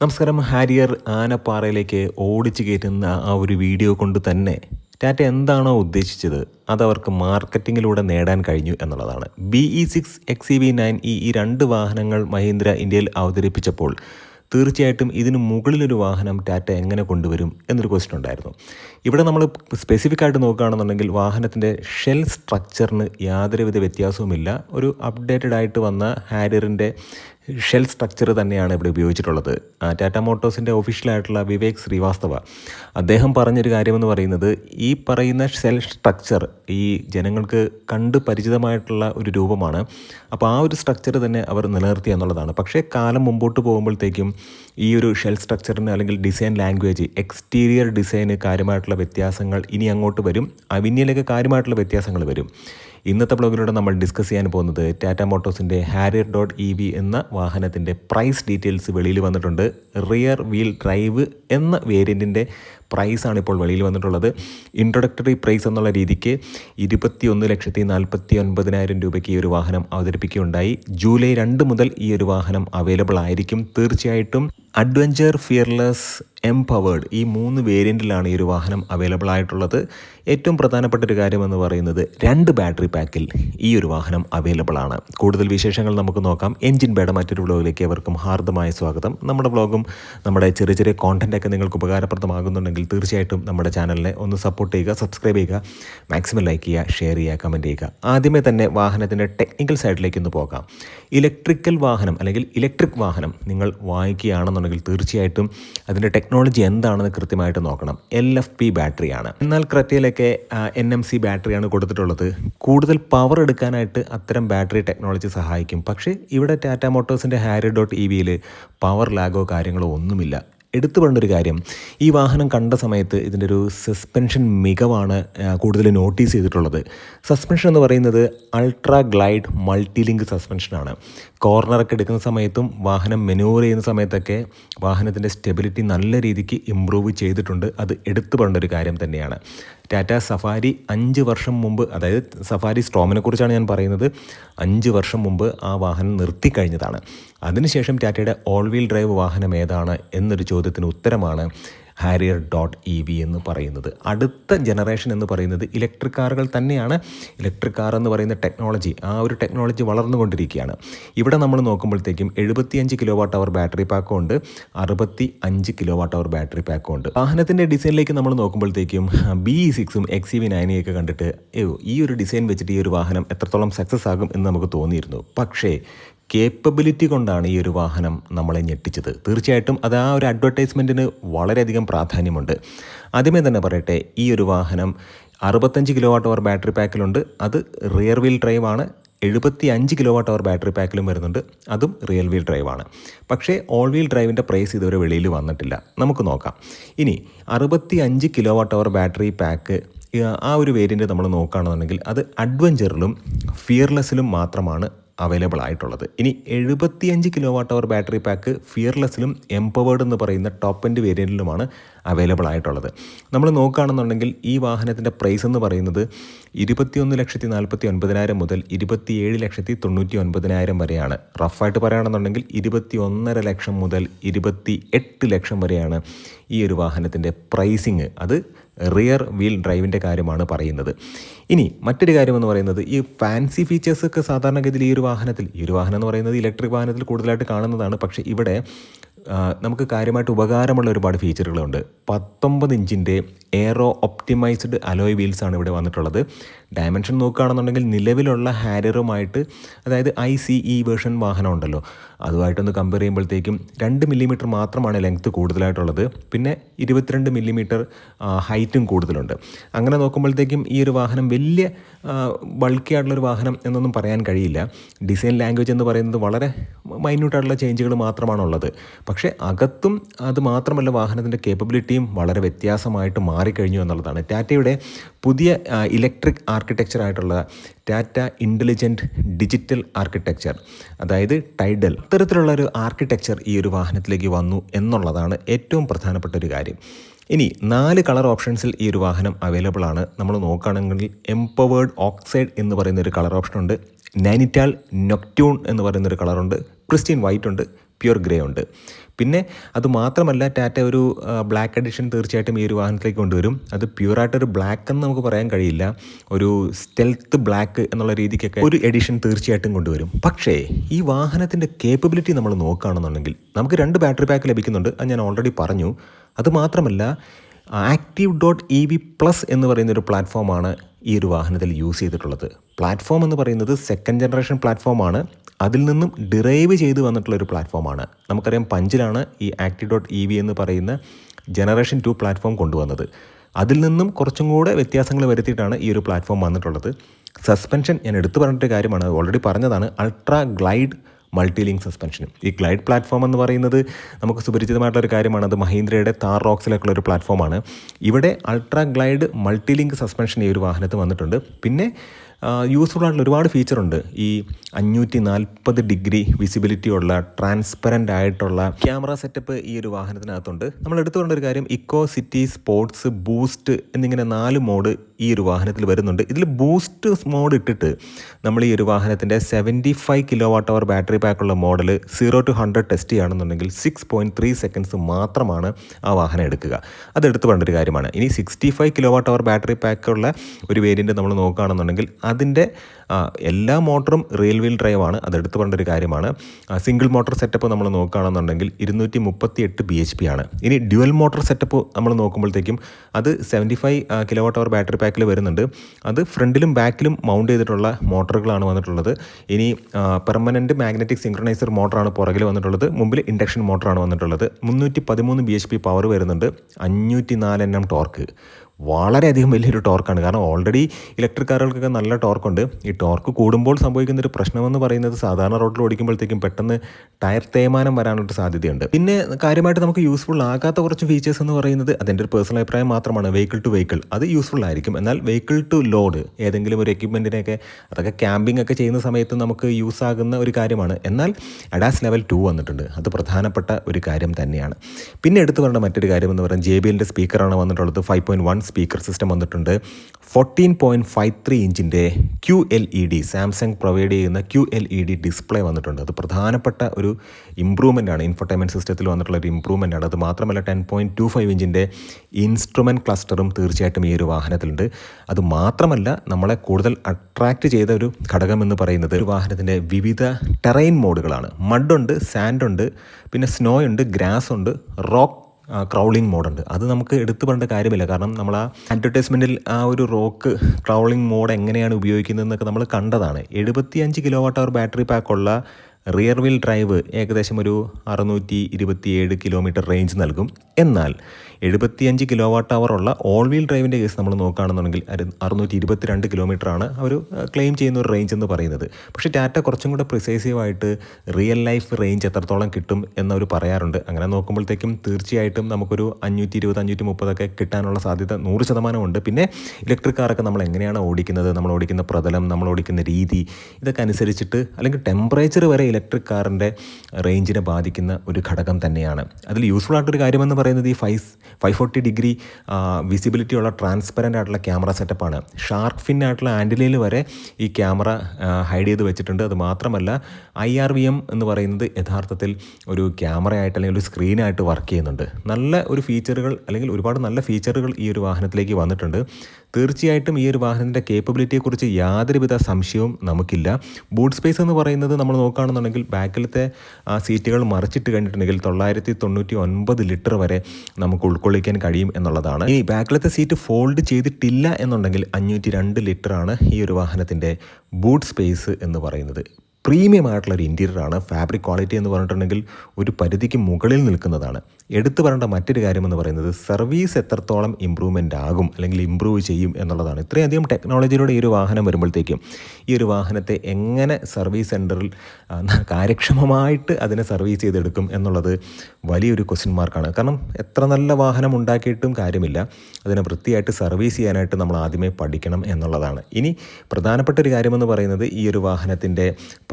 നമസ്കാരം. ഹാരിയർ ആനപ്പാറയിലേക്ക് ഓടിച്ചു കയറ്റുന്ന ആ ഒരു വീഡിയോ കൊണ്ട് തന്നെ ടാറ്റ എന്താണോ ഉദ്ദേശിച്ചത് അത് അവർക്ക് മാർക്കറ്റിങ്ങിലൂടെ നേടാൻ കഴിഞ്ഞു എന്നുള്ളതാണ്. B E six X E V nine ഈ ഈ രണ്ട് വാഹനങ്ങൾ മഹീന്ദ്ര ഇന്ത്യയിൽ അവതരിപ്പിച്ചപ്പോൾ തീർച്ചയായിട്ടും ഇതിന് മുകളിലൊരു വാഹനം ടാറ്റ എങ്ങനെ കൊണ്ടുവരും എന്നൊരു ക്വസ്റ്റ്യൻ ഉണ്ടായിരുന്നു. ഇവിടെ നമ്മൾ സ്പെസിഫിക് ആയിട്ട് നോക്കുകയാണെന്നുണ്ടെങ്കിൽ വാഹനത്തിന്റെ ഷെൽ സ്ട്രക്ചറിന് യാതൊരുവിധ വ്യത്യാസവുമില്ല. ഒരു അപ്ഡേറ്റഡ് ആയിട്ട് വന്ന ഹാരിയറിന്റെ ഷെൽ സ്ട്രക്ചർ തന്നെയാണ് ഇവിടെ ഉപയോഗിച്ചിട്ടുള്ളത്. ടാറ്റ മോട്ടോഴ്സിന്റെ ഒഫീഷ്യലായിട്ടുള്ള വിവേക് ശ്രീവാസ്തവ. അദ്ദേഹം പറഞ്ഞൊരു കാര്യമെന്ന് പറയുന്നത് ഈ പറയുന്ന ഷെൽ സ്ട്രക്ചർ ഈ ജനങ്ങൾക്ക് കണ്ട് പരിചിതമായിട്ടുള്ള ഒരു രൂപമാണ്. അപ്പോൾ ആ ഒരു സ്ട്രക്ചർ തന്നെ അവർ നിലനിർത്തി എന്നുള്ളതാണ്. പക്ഷേ കാലം മുമ്പോട്ട് പോകുമ്പോഴത്തേക്കും ഈ ഒരു ഷെൽ സ്ട്രക്ചറിന് അല്ലെങ്കിൽ ഡിസൈൻ ലാംഗ്വേജ് എക്സ്റ്റീരിയർ ഡിസൈന് കാര്യമായിട്ടുള്ള വ്യത്യാസങ്ങൾ ഇനി അങ്ങോട്ട് വരും. അവിന്യയിലൊക്കെ കാര്യമായിട്ടുള്ള വ്യത്യാസങ്ങൾ വരും. ഇന്നത്തെ ബ്ലോഗിലൂടെ നമ്മൾ ഡിസ്കസ് ചെയ്യാൻ പോകുന്നത് ടാറ്റ മോട്ടോസിന്റെ ഹാരിയർ ഡോട്ട് ഇ വി എന്ന വാഹനത്തിന്റെ പ്രൈസ് ഡീറ്റെയിൽസ് വെളിയിൽ വന്നിട്ടുണ്ട്. റിയർ വീൽ ഡ്രൈവ് എന്ന വേരിയന്റിന്റെ പ്രൈസാണ് ഇപ്പോൾ വെളിയിൽ വന്നിട്ടുള്ളത്. ഇൻട്രൊഡക്ടറി പ്രൈസ് എന്നുള്ള രീതിക്ക് ഇരുപത്തി ഒന്ന് ലക്ഷത്തി നാൽപ്പത്തി ഒൻപതിനായിരം രൂപയ്ക്ക് ഈ ഒരു വാഹനം അവതരിപ്പിക്കുകയുണ്ടായി. ജൂലൈ രണ്ട് മുതൽ ഈ ഒരു വാഹനം അവൈലബിൾ ആയിരിക്കും. തീർച്ചയായിട്ടും അഡ്വഞ്ചർ ഫിയർലെസ് എംപവേർഡ് ഈ മൂന്ന് വേരിയന്റിലാണ് ഈ ഒരു വാഹനം അവൈലബിൾ ആയിട്ടുള്ളത്. ഏറ്റവും പ്രധാനപ്പെട്ട ഒരു കാര്യമെന്ന് പറയുന്നത് രണ്ട് ബാറ്ററി പാക്കിൽ ഈ ഒരു വാഹനം അവൈലബിൾ ആണ്. കൂടുതൽ വിശേഷങ്ങൾ നമുക്ക് നോക്കാം. എഞ്ചിൻ ബേഡ മറ്റൊരു വ്ളോഗിലേക്ക് അവർക്കും ഹാർദമായ സ്വാഗതം. നമ്മുടെ വ്ളോഗും നമ്മുടെ ചെറിയ ചെറിയ കോണ്ടന്റൊക്കെ നിങ്ങൾക്ക് ഉപകാരപ്രദമാകുന്നുണ്ടെങ്കിൽ തീർച്ചയായിട്ടും നമ്മുടെ ചാനലിനെ ഒന്ന് സപ്പോർട്ട് ചെയ്യുക സബ്സ്ക്രൈബ് ചെയ്യുക മാക്സിമം ലൈക്ക് ചെയ്യുക ഷെയർ ചെയ്യുക കമന്റ് ചെയ്യുക. ആദ്യമേ തന്നെ വാഹനത്തിന്റെ ടെക്നിക്കൽ സൈഡിലേക്ക് ഒന്ന് പോകാം. ഇലക്ട്രിക്കൽ വാഹനം അല്ലെങ്കിൽ ഇലക്ട്രിക് വാഹനം നിങ്ങൾ വാങ്ങിക്കുകയാണെന്നുണ്ടെങ്കിൽ തീർച്ചയായിട്ടും അതിന്റെ ടെക്നോളജി എന്താണെന്ന് കൃത്യമായിട്ട് നോക്കണം. എൽ എഫ് പി ബാറ്ററിയാണ് എന്നാൽ ക്രെറ്റയിലൊക്കെ എൻ എം സി ബാറ്ററിയാണ് കൊടുത്തിട്ടുള്ളത്. കൂടുതൽ പവർ എടുക്കാനായിട്ട് അത്തരം ബാറ്ററി ടെക്നോളജി സഹായിക്കും. പക്ഷേ ഇവിടെ ടാറ്റ മോട്ടോഴ്സിന്റെ ഹാരി ഡോട്ട് ഇ വിയിൽ പവർ ലാഗോ കാര്യങ്ങളോ ഒന്നുമില്ല. എടുത്തു പറഞ്ഞൊരു കാര്യം. ഈ വാഹനം കണ്ട സമയത്ത് ഇതിന്റെ ഒരു സസ്പെൻഷൻ മികവാണ് കൂടുതൽ നോട്ടീസ് ചെയ്തിട്ടുള്ളത്. സസ്പെൻഷൻ എന്ന് പറയുന്നത് അൾട്രാ ഗ്ലൈഡ് മൾട്ടി ലിങ്ക് സസ്പെൻഷനാണ് കോർണറൊക്കെ എടുക്കുന്ന സമയത്തും വാഹനം മെനുവർ ചെയ്യുന്ന സമയത്തൊക്കെ വാഹനത്തിന്റെ സ്റ്റെബിലിറ്റി നല്ല രീതിക്ക് ഇമ്പ്രൂവ് ചെയ്തിട്ടുണ്ട്. അത് എടുത്തു പറഞ്ഞൊരു കാര്യം തന്നെയാണ്. ടാറ്റ സഫാരി അഞ്ച് വർഷം മുമ്പ് അതായത് സഫാരി സ്ട്രോമിനെ കുറിച്ചാണ് ഞാൻ പറയുന്നത്. അഞ്ച് വർഷം മുമ്പ് ആ വാഹനം നിർത്തിക്കഴിഞ്ഞതാണ് അതിനുശേഷം ടാറ്റയുടെ ഓൾ വീൽ ഡ്രൈവ് വാഹനം ഏതാണ് എന്നൊരു ചോദ്യത്തിന് ഉത്തരമാണ് ഹാരിയർ ഡോട്ട് ഇ വി എന്ന് പറയുന്നത്. അടുത്ത ജനറേഷൻ എന്ന് പറയുന്നത് ഇലക്ട്രിക് കാറുകൾ തന്നെയാണ്. ഇലക്ട്രിക് കാർ എന്ന് പറയുന്ന ടെക്നോളജി ആ ഒരു ടെക്നോളജി വളർന്നുകൊണ്ടിരിക്കുകയാണ്. ഇവിടെ നമ്മൾ നോക്കുമ്പോഴത്തേക്കും എഴുപത്തിയഞ്ച് കിലോ വാട്ട് അവർ ബാറ്ററി പാക്കും ഉണ്ട് അറുപത്തി അഞ്ച് കിലോ വാട്ട് അവർ ബാറ്ററി പാക്കും ഉണ്ട്. വാഹനത്തിന്റെ ഡിസൈനിലേക്ക് നമ്മൾ നോക്കുമ്പോഴത്തേക്കും ബി സിക്സും എക്സ് ഇ വി നയനെയൊക്കെ കണ്ടിട്ട് ഈ ഒരു ഡിസൈൻ വെച്ചിട്ട് ഈ ഒരു വാഹനം എത്രത്തോളം സക്സസ് ആകും എന്ന് നമുക്ക് തോന്നിയിരുന്നു. പക്ഷേ കേപ്പബിലിറ്റി കൊണ്ടാണ് ഈ ഒരു വാഹനം നമ്മളെ ഞെട്ടിച്ചത്. തീർച്ചയായിട്ടും അത് ആ ഒരു അഡ്വർടൈസ്മെന്റിന് വളരെയധികം പ്രാധാന്യമുണ്ട്. ആദ്യമേ തന്നെ പറയട്ടെ ഈ ഒരു വാഹനം അറുപത്തഞ്ച് കിലോ വാട്ട് അവർ ബാറ്ററി പാക്കിലുണ്ട് അത് റിയർ വീൽ ഡ്രൈവ് ആണ്. എഴുപത്തി അഞ്ച് കിലോ വാട്ട് അവർ ബാറ്ററി പാക്കിലും വരുന്നുണ്ട്. അതും റിയൽ വീൽ ഡ്രൈവാണ് പക്ഷേ ഓൾ വീൽ ഡ്രൈവിന്റെ പ്രൈസ് ഇതുവരെ വെളിയിൽ വന്നിട്ടില്ല. നമുക്ക് നോക്കാം. ഇനി അറുപത്തി അഞ്ച് kilo watt hour battery pack ആ ഒരു വേരിയന്റ് നമ്മൾ നോക്കുകയാണെന്നുണ്ടെങ്കിൽ അത് അഡ്വഞ്ചറിലും ഫിയർലെസ്സിലും മാത്രമാണ് അവൈലബിൾ ആയിട്ടുള്ളത്. ഇനി എഴുപത്തിയഞ്ച് kilo watt hour battery pack ഫിയർലെസ്സിലും എംപവേർഡ് എന്ന് പറയുന്ന ടോപ്പ് എൻഡ് വേരിയന്റിലുമാണ് അവൈലബിൾ ആയിട്ടുള്ളത്. നമ്മൾ നോക്കുകയാണെന്നുണ്ടെങ്കിൽ ഈ വാഹനത്തിന്റെ പ്രൈസ് എന്ന് പറയുന്നത് ഇരുപത്തിയൊന്ന് ലക്ഷത്തി നാൽപ്പത്തി ഒൻപതിനായിരം മുതൽ ഇരുപത്തിയേഴ് ലക്ഷത്തി തൊണ്ണൂറ്റി ഒൻപതിനായിരം വരെയാണ് റഫായിട്ട് പറയുകയാണെന്നുണ്ടെങ്കിൽ ഇരുപത്തി ഒന്നര ലക്ഷം മുതൽ ഇരുപത്തി എട്ട് ലക്ഷം വരെയാണ് ഈ ഒരു വാഹനത്തിന്റെ പ്രൈസിങ് അത് റിയർ വീൽ ഡ്രൈവിന്റെ കാര്യമാണ് പറയുന്നത്. ഇനി മറ്റൊരു കാര്യമെന്ന് പറയുന്നത് ഈ ഫാൻസി ഫീച്ചേഴ്സൊക്കെ സാധാരണഗതിയിൽ ഈ ഒരു വാഹനത്തിൽ ഈ ഒരു വാഹനം എന്ന് പറയുന്നത് ഇലക്ട്രിക് വാഹനത്തിൽ കൂടുതലായിട്ട് കാണുന്നതാണ്. പക്ഷേ ഇവിടെ നമുക്ക് കാര്യമായിട്ട് ഉപകാരമുള്ള ഒരുപാട് ഫീച്ചറുകളുണ്ട് പത്തൊമ്പത് ഇഞ്ചിന്റെ എയറോ ഒപ്റ്റിമൈസ്ഡ് അലോയ് വീൽസാണ് ഇവിടെ വന്നിട്ടുള്ളത്. ഡയമെൻഷൻ നോക്കുകയാണെന്നുണ്ടെങ്കിൽ നിലവിലുള്ള ഹാരിയറുമായിട്ട് അതായത് ഐ സി ഇ വേർഷൻ വാഹനം ഉണ്ടല്ലോ അതുമായിട്ടൊന്ന് കമ്പയർ ചെയ്യുമ്പോഴത്തേക്കും രണ്ട് മില്ലിമീറ്റർ മാത്രമാണ് ലെങ്ത്ത് കൂടുതലായിട്ടുള്ളത്. പിന്നെ ഇരുപത്തിരണ്ട് മില്ലിമീറ്റർ ഹൈറ്റും കൂടുതലുണ്ട്. അങ്ങനെ നോക്കുമ്പോഴത്തേക്കും ഈ ഒരു വാഹനം വലിയ ബൾക്കി ആയിട്ടുള്ളൊരു വാഹനം എന്നൊന്നും പറയാൻ കഴിയില്ല. ഡിസൈൻ ലാംഗ്വേജ് എന്ന് പറയുന്നത് വളരെ മൈന്യൂട്ടായിട്ടുള്ള ചേഞ്ചുകൾ മാത്രമാണുള്ളത്. പക്ഷേ അകത്തും അത് മാത്രമല്ല വാഹനത്തിന്റെ കേപ്പബിലിറ്റിയും വളരെ വ്യത്യാസമായിട്ട് മാറിക്കഴിഞ്ഞു എന്നുള്ളതാണ്. ടാറ്റയുടെ പുതിയ ഇലക്ട്രിക് ആർക്കിടെക്ചർ ആയിട്ടുള്ള ടാറ്റ ഇന്റലിജന്റ് ഡിജിറ്റൽ ആർക്കിടെക്ചർ അതായത് ടൈഡൽ ഇത്തരത്തിലുള്ള ഒരു ആർക്കിടെക്ചർ ഈ ഒരു വാഹനത്തിലേക്ക് വന്നു എന്നുള്ളതാണ് ഏറ്റവും പ്രധാനപ്പെട്ട ഒരു കാര്യം. ഇനി നാല് കളർ ഓപ്ഷൻസിൽ ഈ ഒരു വാഹനം അവൈലബിൾ ആണ്. നമ്മൾ നോക്കുകയാണെങ്കിൽ എംപവേർഡ് ഓക്സൈഡ് എന്ന് പറയുന്ന ഒരു കളർ ഓപ്ഷൻ ഉണ്ട് നൈനിറ്റാൾ നൊക്ട്യൂൺ എന്ന് പറയുന്ന ഒരു കളറുണ്ട്. ക്രിസ്റ്റീൻ വൈറ്റ് ഉണ്ട്. പ്യുർ ഗ്രേ ഉണ്ട്. പിന്നെ അത് മാത്രമല്ല ടാറ്റ ഒരു ബ്ലാക്ക് എഡിഷൻ തീർച്ചയായിട്ടും ഈ ഒരു വാഹനത്തിലേക്ക് കൊണ്ടുവരും. അത് പ്യുവറായിട്ടൊരു ബ്ലാക്ക് എന്ന് നമുക്ക് പറയാൻ കഴിയില്ല. ഒരു സ്റ്റെൽത്ത് ബ്ലാക്ക് എന്നുള്ള രീതിക്കൊക്കെ ഒരു എഡിഷൻ തീർച്ചയായിട്ടും കൊണ്ടുവരും. പക്ഷേ ഈ വാഹനത്തിന്റെ കേപ്പബിലിറ്റി നമ്മൾ നോക്കുകയാണെന്നുണ്ടെങ്കിൽ നമുക്ക് രണ്ട് ബാറ്ററി പാക്ക് ലഭിക്കുന്നുണ്ട്. അത് ഞാൻ ഓൾറെഡി പറഞ്ഞു. അത് മാത്രമല്ല active dot E V plus എന്ന് പറയുന്നൊരു പ്ലാറ്റ്ഫോമാണ് ഈ ഒരു വാഹനത്തിൽ യൂസ് ചെയ്തിട്ടുള്ളത്. പ്ലാറ്റ്ഫോം എന്ന് പറയുന്നത് സെക്കൻഡ് ജനറേഷൻ പ്ലാറ്റ്ഫോമാണ് അതിൽ നിന്നും ഡിറൈവ് ചെയ്ത് വന്നിട്ടുള്ള ഒരു പ്ലാറ്റ്ഫോമാണ് നമുക്കറിയാം പഞ്ചിലാണ് ഈ ആക്ടി ഡോട്ട് ഇ വി എന്ന് പറയുന്ന ജനറേഷൻ ടു പ്ലാറ്റ്ഫോം കൊണ്ടുവന്നത്. അതിൽ നിന്നും കുറച്ചും കൂടെ വ്യത്യാസങ്ങൾ വരുത്തിയിട്ടാണ് ഈ ഒരു പ്ലാറ്റ്ഫോം വന്നിട്ടുള്ളത്. സസ്പെൻഷൻ ഞാൻ എടുത്തു പറഞ്ഞിട്ട് കാര്യമാണ്. ഓൾറെഡി പറഞ്ഞതാണ്. അൾട്രാ ഗ്ലൈഡ് മൾട്ടി ലിങ്ക് സസ്പെൻഷനും ഈ ഗ്ലൈഡ് പ്ലാറ്റ്ഫോം എന്ന് പറയുന്നത് നമുക്ക് സുപരിചിതമായിട്ടുള്ള ഒരു കാര്യമാണ്. അത് മഹീന്ദ്രയുടെ താർ റോക്സിലൊക്കെയുള്ള ഒരു പ്ലാറ്റ്ഫോമാണ് ഇവിടെ ultra glide multi link suspension ഈ ഒരു വാഹനത്ത് വന്നിട്ടുണ്ട്. പിന്നെ യൂസ്ഫുൾ ആയിട്ടുള്ള ഒരുപാട് ഫീച്ചറുണ്ട് ഈ അഞ്ഞൂറ്റി നാൽപ്പത് ഡിഗ്രി വിസിബിലിറ്റി ഉള്ള ട്രാൻസ്പെറന്റ് ആയിട്ടുള്ള ക്യാമറ സെറ്റപ്പ് ഈ ഒരു വാഹനത്തിനകത്തുണ്ട്. നമ്മൾ എടുത്തുകൊണ്ട ഒരു കാര്യം ഇക്കോ സിറ്റി സ്പോർട്സ് ബൂസ്റ്റ് എന്നിങ്ങനെ നാല് മോഡ് ഈ ഒരു വാഹനത്തിൽ വരുന്നുണ്ട്. ഇതിൽ ബൂസ്റ്റ് മോഡ് ഇട്ടിട്ട് നമ്മൾ ഈ ഒരു വാഹനത്തിന്റെ seventy five kilowatt hour battery പാക്കുള്ള model zero to hundred test ചെയ്യുകയാണെന്നുണ്ടെങ്കിൽ സിക്സ് പോയിന്റ് ത്രീ സെക്കൻഡ്സ് മാത്രമാണ് ആ വാഹനം എടുക്കുക. അത് എടുത്തു പറഞ്ഞൊരു കാര്യമാണ്. ഇനി sixty five kilowatt hour battery പാക്കുള്ള ഒരു വേരിയന്റ് നമ്മൾ നോക്കുകയാണെന്നുണ്ടെങ്കിൽ അതിന്റെ എല്ലാ മോട്ടറും റിയൽ വീൽ ഡ്രൈവ് ആണ്. അത് എടുത്തു പറഞ്ഞ ഒരു കാര്യമാണ്. സിംഗിൾ മോട്ടോർ സെറ്റപ്പ് നമ്മൾ നോക്കുകയാണെന്നുണ്ടെങ്കിൽ ഇരുന്നൂറ്റി മുപ്പത്തി എട്ട് ബി എച്ച് പി ആണ്. ഇനി ഡ്യുവൽ മോട്ടോർ സെറ്റപ്പ് നമ്മൾ നോക്കുമ്പോഴത്തേക്കും അത് seventy five kilo hour battery പാക്കിൽ വരുന്നുണ്ട്. അത് ഫ്രണ്ടിലും ബാക്കിലും മൗണ്ട് ചെയ്തിട്ടുള്ള മോട്ടറുകളാണ് വന്നിട്ടുള്ളത്. ഇനി പെർമനന്റ് മാഗ്നറ്റിക് സിങ്ക്രണൈസർ മോട്ടറാണ് പുറകിൽ വന്നിട്ടുള്ളത്. മുമ്പിൽ ഇൻഡക്ഷൻ മോട്ടറാണ് വന്നിട്ടുള്ളത്. മുന്നൂറ്റി പതിമൂന്ന് ബി എച്ച് പി പവർ വരുന്നുണ്ട്. അഞ്ഞൂറ്റി നാല് എൻ എം ടോർക്ക് വളരെയധികം വലിയൊരു ടോർക്കാണ്. കാരണം ഓൾറെഡി ഇലക്ട്രിക് കാറുകൾക്കൊക്കെ നല്ല ടോർക്കുണ്ട്. ഈ ടോർക്ക് കൂടുമ്പോൾ സംഭവിക്കുന്ന ഒരു പ്രശ്നമെന്ന് പറയുന്നത് സാധാരണ റോഡിൽ ഓടിക്കുമ്പോഴത്തേക്കും പെട്ടെന്ന് ടയർ തേയ്മാനം വരാനൊരു സാധ്യതയുണ്ട്. പിന്നെ കാര്യമായിട്ട് നമുക്ക് യൂസ്ഫുൾ ആകാത്ത കുറച്ച് ഫീച്ചേഴ്സ് എന്ന് പറയുന്നത് അതിന്റെ ഒരു പേഴ്സണൽ അഭിപ്രായം മാത്രമാണ്. വെഹിക്കിൾ ടു വെഹിക്കിൾ അത് യൂസ്ഫുൾ ആയിരിക്കും. എന്നാൽ വെഹിക്കിൾ ടു ലോഡ് ഏതെങ്കിലും ഒരു എക്യുപ്മെന്റിനെയൊക്കെ അതൊക്കെ ക്യാമ്പിംഗ് ഒക്കെ ചെയ്യുന്ന സമയത്ത് നമുക്ക് യൂസ് ആകുന്ന ഒരു കാര്യമാണ്. എന്നാൽ അഡാസ് ലെവൽ ടു വന്നിട്ടുണ്ട്. അത് പ്രധാനപ്പെട്ട ഒരു കാര്യം തന്നെയാണ്. പിന്നെ എടുത്തു പറയേണ്ട മറ്റൊരു കാര്യം എന്ന് പറയുന്നത് ജെ ബി എല്ലിന്റെ സ്പീക്കറാണ് വന്നിട്ടുള്ളത്. Five point one speaker system വന്നിട്ടുണ്ട്. Fourteen point five three ഇഞ്ചിന്റെ Q L E D Samsung provide ചെയ്യുന്ന Q L E D display വന്നിട്ടുണ്ട്. അത് പ്രധാനപ്പെട്ട ഒരു ഇമ്പ്രൂവ്മെന്റ് ആണ്. ഇൻഫർടൈൻമെന്റ് സിസ്റ്റത്തിൽ വന്നിട്ടുള്ള ഒരു ഇമ്പ്രൂവ്മെന്റ് ആണ്. അത് മാത്രമല്ല ടെൻ പോയിന്റ് ടു ഫൈവ് ഇഞ്ചിന്റെ ഇൻസ്ട്രുമെന്റ് ക്ലസ്റ്ററും തീർച്ചയായിട്ടും ഈ ഒരു വാഹനത്തിലുണ്ട്. അത് മാത്രമല്ല നമ്മളെ കൂടുതൽ അട്രാക്റ്റ് ചെയ്ത ഒരു ഘടകം എന്ന് പറയുന്നത് ഒരു വാഹനത്തിന്റെ വിവിധ ടെറൈൻ മോഡുകളാണ് മഡുണ്ട് സാൻഡുണ്ട് പിന്നെ സ്നോ ഉണ്ട് ഗ്രാസ് ഉണ്ട് റോക്ക് ക്രൗളിംഗ് മോഡുണ്ട് അത് നമുക്ക് എടുത്തു പറയേണ്ട കാര്യമില്ല. കാരണം നമ്മൾ ആ അഡ്വർടൈസ്മെന്റിൽ ആ ഒരു റോക്ക് ക്രൗളിംഗ് മോഡ് എങ്ങനെയാണ് ഉപയോഗിക്കുന്നതെന്നൊക്കെ നമ്മൾ കണ്ടതാണ്. എഴുപത്തിയഞ്ച് കിലോ വാട്ട് അവർ ബാറ്ററി പാക്കുള്ള റിയർ വീൽ ഡ്രൈവ് ഏകദേശം ഒരു അറുന്നൂറ്റി ഇരുപത്തിയേഴ് കിലോമീറ്റർ റേഞ്ച് നൽകും. എന്നാൽ എഴുപത്തിയഞ്ച് കിലോ വാട്ട് അവർ ഉള്ള ഓൾ വീൽ ഡ്രൈവിന്റെ കേസ് നമ്മൾ നോക്കുകയാണെന്നുണ്ടെങ്കിൽ അറുന്നൂറ്റി ഇരുപത്തിരണ്ട് കിലോമീറ്ററാണ് അവർ ക്ലെയിം ചെയ്യുന്ന ഒരു റേഞ്ച് എന്ന് പറയുന്നത്. പക്ഷേ ടാറ്റ കുറച്ചും കൂടെ പ്രിസൈസീവായിട്ട് റിയൽ ലൈഫ് റേഞ്ച് എത്രത്തോളം കിട്ടും എന്നവർ പറയാറുണ്ട്. അങ്ങനെ നോക്കുമ്പോഴത്തേക്കും തീർച്ചയായിട്ടും നമുക്കൊരു അഞ്ഞൂറ്റി ഇരുപത് അഞ്ഞൂറ്റി മുപ്പതൊക്കെ കിട്ടാനുള്ള സാധ്യത നൂറ് ശതമാനമുണ്ട് പിന്നെ ഇലക്ട്രിക് കാറൊക്കെ നമ്മൾ എങ്ങനെയാണ് ഓടിക്കുന്നത് നമ്മൾ ഓടിക്കുന്ന പ്രതലം നമ്മൾ ഓടിക്കുന്ന രീതി ഇതൊക്കെ അനുസരിച്ചിട്ട് അല്ലെങ്കിൽ ടെമ്പറേച്ചർ വരെ ഇലക്ട്രിക് കാറിന്റെ റേഞ്ചിനെ ബാധിക്കുന്ന ഒരു ഘടകം തന്നെയാണ്. അതിൽ യൂസ്ഫുൾ ആയിട്ടൊരു കാര്യമെന്ന് പറയുന്നത് ഈ five five forty degree visibility ഉള്ള ട്രാൻസ്പെറന്റ് ആയിട്ടുള്ള ക്യാമറ സെറ്റപ്പാണ് ഷാർക്ക് ഫിൻ ആയിട്ടുള്ള ആൻഡിലയിൽ വരെ ഈ ക്യാമറ ഹൈഡ് ചെയ്ത് വെച്ചിട്ടുണ്ട്. അത് മാത്രമല്ല ഐ ആർ വി എം എന്ന് പറയുന്നത് യഥാർത്ഥത്തിൽ ഒരു ക്യാമറയായിട്ട് അല്ലെങ്കിൽ ഒരു സ്ക്രീനായിട്ട് വർക്ക് ചെയ്യുന്നുണ്ട്. നല്ല ഒരു ഫീച്ചറുകൾ അല്ലെങ്കിൽ ഒരുപാട് നല്ല ഫീച്ചറുകൾ ഈ ഒരു വാഹനത്തിലേക്ക് വന്നിട്ടുണ്ട്. തീർച്ചയായിട്ടും ഈ ഒരു വാഹനത്തിന്റെ കേപ്പബിലിറ്റിയെക്കുറിച്ച് യാതൊരുവിധ സംശയവും നമുക്കില്ല. ബൂട്ട് സ്പേസ് എന്ന് പറയുന്നത് നമ്മൾ നോക്കുകയാണെന്നുണ്ടെങ്കിൽ ബാക്കിലത്തെ സീറ്റുകൾ മറിച്ചിട്ട് കണ്ടിട്ടുണ്ടെങ്കിൽ തൊള്ളായിരത്തി തൊണ്ണൂറ്റി ഒൻപത് ലിറ്റർ വരെ നമുക്ക് ഉൾക്കൊള്ളിക്കാൻ കഴിയും എന്നുള്ളതാണ്. ഈ ബാക്കിലത്തെ സീറ്റ് ഫോൾഡ് ചെയ്തിട്ടില്ല എന്നുണ്ടെങ്കിൽ അഞ്ഞൂറ്റി രണ്ട് ലിറ്ററാണ് ഈ ഒരു വാഹനത്തിന്റെ ബൂട്ട് സ്പേസ് എന്ന് പറയുന്നത്. പ്രീമിയം ആയിട്ടുള്ള ഒരു ഇന്റീരിയറാണ് ഫാബ്രിക് ക്വാളിറ്റി എന്ന് പറഞ്ഞിട്ടുണ്ടെങ്കിൽ ഒരു പരിധിക്ക് മുകളിൽ നിൽക്കുന്നതാണ്. എടുത്തു പറയേണ്ട മറ്റൊരു കാര്യം എന്ന് പറയുന്നത് സർവീസ് എത്രത്തോളം ഇമ്പ്രൂവ്മെന്റ് ആകും അല്ലെങ്കിൽ ഇമ്പ്രൂവ് ചെയ്യും എന്നുള്ളതാണ്. ഇത്രയധികം ടെക്നോളജിയിലൂടെ ഈ ഒരു വാഹനം വരുമ്പോഴത്തേക്കും ഈ ഒരു വാഹനത്തെ എങ്ങനെ സർവീസ് സെന്ററിൽ കാര്യക്ഷമമായിട്ട് അതിനെ സർവീസ് ചെയ്തെടുക്കും എന്നുള്ളത് വലിയൊരു ക്വസ്റ്റ്യൻ മാർക്കാണ് കാരണം എത്ര നല്ല വാഹനം ഉണ്ടാക്കിയിട്ടും കാര്യമില്ല. അതിനെ വൃത്തിയായിട്ട് സർവീസ് ചെയ്യാനായിട്ട് നമ്മൾ ആദ്യമേ പഠിക്കണം എന്നുള്ളതാണ്. ഇനി പ്രധാനപ്പെട്ട ഒരു കാര്യമെന്ന് പറയുന്നത് ഈ ഒരു വാഹനത്തിന്റെ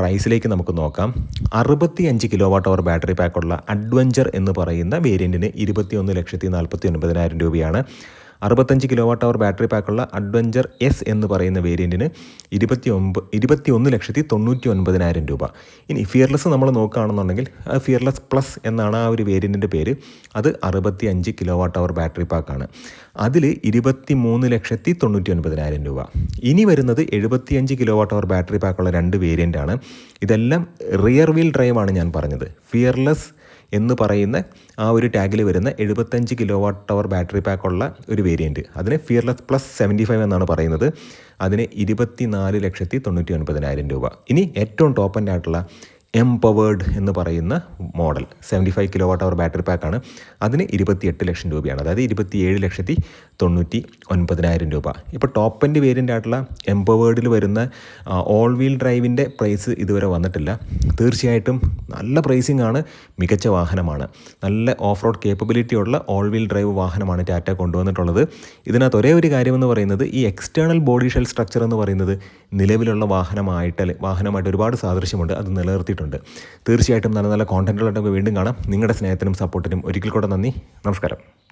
പ്രൈസിലേക്ക് നമുക്ക് നോക്കാം. അറുപത്തി അഞ്ച് കിലോ വാട്ട് അവർ ബാറ്ററി പാക്കുള്ള അഡ്വഞ്ചർ എന്ന് പറയുന്ന വേരിയന്റിന് ഇരുപത്തി ഒന്ന് ലക്ഷത്തി നാൽപ്പത്തി ഒൻപതിനായിരം രൂപയാണ് അറുപത്തഞ്ച് കിലോ വാട്ട് അവർ ബാറ്ററി പാക്കുള്ള അഡ്വഞ്ചർ എസ് എന്ന് പറയുന്ന വേരിയന്റിന് ഇരുപത്തി ഒമ്പത് ഇരുപത്തി ഒന്ന് ലക്ഷത്തി തൊണ്ണൂറ്റി ഒൻപതിനായിരം രൂപ. ഇനി ഫിയർലെസ് നമ്മൾ നോക്കുകയാണെന്നുണ്ടെങ്കിൽ ഫിയർലെസ് പ്ലസ് എന്നാണ് ആ ഒരു വേരിയന്റിന്റെ പേര്. അത് അറുപത്തി അഞ്ച് കിലോ വാട്ട് അവർ ബാറ്ററി പാക്കാണ് അതിൽ ഇരുപത്തി മൂന്ന് ലക്ഷത്തി തൊണ്ണൂറ്റി ഒൻപതിനായിരം രൂപ. ഇനി വരുന്നത് എഴുപത്തിയഞ്ച് കിലോ വാട്ട് അവർ ബാറ്ററി പാക്കുള്ള രണ്ട് വേരിയന്റാണ് ഇതെല്ലാം റിയർ വീൽ ഡ്രൈവാണ് ഞാൻ പറഞ്ഞത്. ഫിയർലെസ് എന്ന് പറയുന്ന ആ ഒരു ടാഗിൽ വരുന്ന എഴുപത്തഞ്ച് കിലോ വാട്ട് അവർ ബാറ്ററി പാക്കുള്ള ഒരു വേരിയന്റ് അതിന് ഫിയർലെസ് പ്ലസ് സെവന്റി ഫൈവ് എന്നാണ് പറയുന്നത്. അതിന് ഇരുപത്തി നാല് ലക്ഷത്തി തൊണ്ണൂറ്റി ഒൻപതിനായിരം രൂപ. ഇനി ഏറ്റവും ടോപ്പ് എൻഡ് ആയിട്ടുള്ള എംപവേർഡ് എന്ന് പറയുന്ന model. Seventy five kilowatt hour battery പാക്കാണ് അതിന് ഇരുപത്തിയെട്ട് ലക്ഷം രൂപയാണ്. അതായത് ഇരുപത്തിയേഴ് ലക്ഷത്തി തൊണ്ണൂറ്റി ഒൻപതിനായിരം രൂപ. ഇപ്പോൾ ടോപ്പ് എൻഡ് വേരിയന്റ് ആയിട്ടുള്ള എംപവേർഡിൽ വരുന്ന ഓൾ വീൽ ഡ്രൈവിന്റെ പ്രൈസ് ഇതുവരെ വന്നിട്ടില്ല. തീർച്ചയായിട്ടും നല്ല പ്രൈസിംഗ് ആണ്. മികച്ച വാഹനമാണ്. നല്ല ഓഫ് റോഡ് കേപ്പബിലിറ്റി ഉള്ള ഓൾ വീൽ ഡ്രൈവ് വാഹനമാണ് ടാറ്റ കൊണ്ടുവന്നിട്ടുള്ളത്. ഇതിനകത്ത് ഒരേ ഒരു കാര്യമെന്ന് പറയുന്നത് ഈ എക്സ്റ്റേണൽ ബോഡി ഷെൽ സ്ട്രക്ചർ എന്ന് പറയുന്നത് നിലവിലുള്ള വാഹനമായിട്ട് വാഹനമായിട്ട് ഒരുപാട് സാദൃശ്യമുണ്ട്. അത് നിലനിർത്തിയിട്ടുണ്ട്. തീർച്ചയായിട്ടും നല്ല നല്ല കോണ്ടന്റുകളായിട്ട് വീണ്ടും കാണാം. നിങ്ങളുടെ സ്നേഹത്തിനും സപ്പോർട്ടിനും ഒരിക്കൽ കൂടെ നന്ദി. നമസ്കാരം.